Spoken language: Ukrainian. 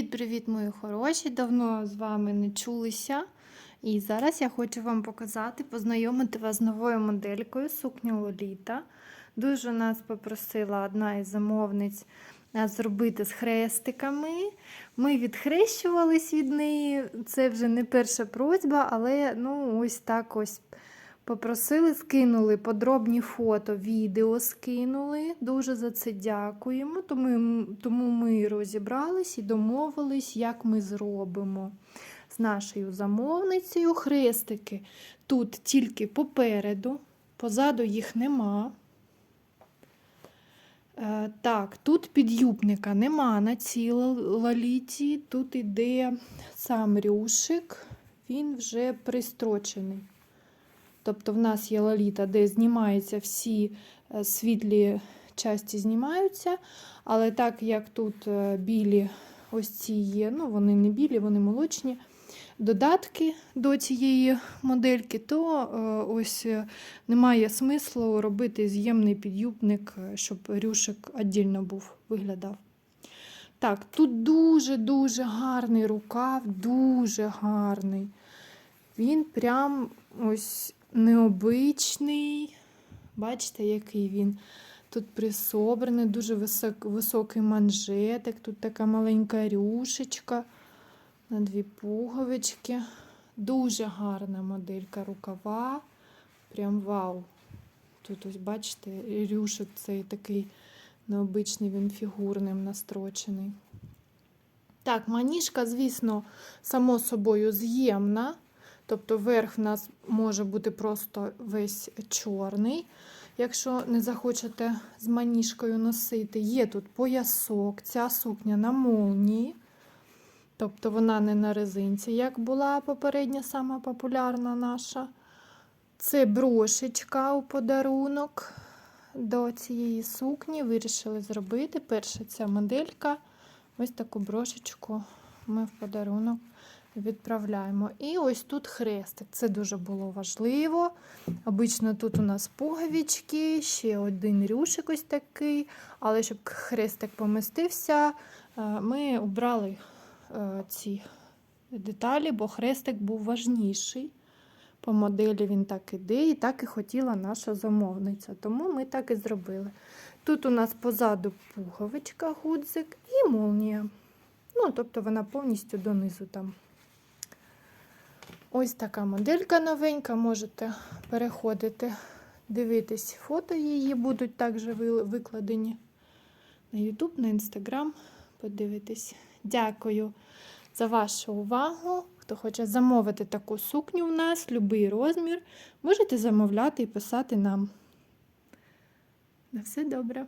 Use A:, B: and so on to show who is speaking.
A: Привіт-привіт, мої хороші! Давно з вами не чулися. І зараз я хочу вам показати, познайомити вас з новою моделькою сукня Лоліта. Дуже нас попросила одна із замовниць е, зробити з хрестиками. Ми відхрещувались від неї. Це вже не перша просьба, але ну, ось так ось. Попросили, скинули подробні фото, відео скинули. Дуже за це дякуємо. Тому, тому ми розібрались і домовились, як ми зробимо з нашою замовницею хрестики. Тут тільки попереду, позаду їх нема. Е, Так, тут підюбника нема на цій лаліті. Тут іде сам рюшик, він вже пристрочений. Тобто в нас є лаліта, де знімаються всі е, світлі часті знімаються. Але так як тут е, білі ось ці є, ну вони не білі, вони молочні додатки до цієї модельки, то е, ось немає смислу робити з'ємний підюбник, щоб рюшик віддільно був виглядав. Так, тут дуже-дуже гарний рукав, дуже гарний. Він прям ось необичний. Бачите, який він тут присобраний, дуже висок, високий манжетик, тут така маленька рюшечка на дві пуговички. Дуже гарна моделька рукава. Прям вау. Тут ось, бачите, рюшик цей такий необичний, він фігурним настрочений. Так, маніжка, звісно, само собою з'ємна. Тобто верх в нас може бути просто весь чорний. Якщо не захочете з маніжкою носити, є тут поясок, ця сукня на молнії. Тобто вона не на резинці, як була попередня, сама популярна наша. Це брошечка у подарунок до цієї сукні. Вирішили зробити. Перша ця моделька. Ось таку брошечку ми в подарунок відправляємо. І ось тут хрестик. Це дуже було важливо. Обично тут у нас пуговички, ще один рюшик ось такий. Але щоб хрестик помістився, е, ми обрали е, ці деталі, бо хрестик був важніший. По моделі він так іде, і так і хотіла наша замовниця. Тому ми так і зробили. Тут у нас позаду пуговичка, гудзик і молнія. Ну, тобто вона повністю донизу там. Ось така моделька новенька, можете переходити, дивитись фото її, будуть також викладені на YouTube, на Instagram. Подивитись. Дякую за вашу увагу. Хто хоче замовити таку сукню в нас, будь-який розмір, можете замовляти і писати нам. На все добре.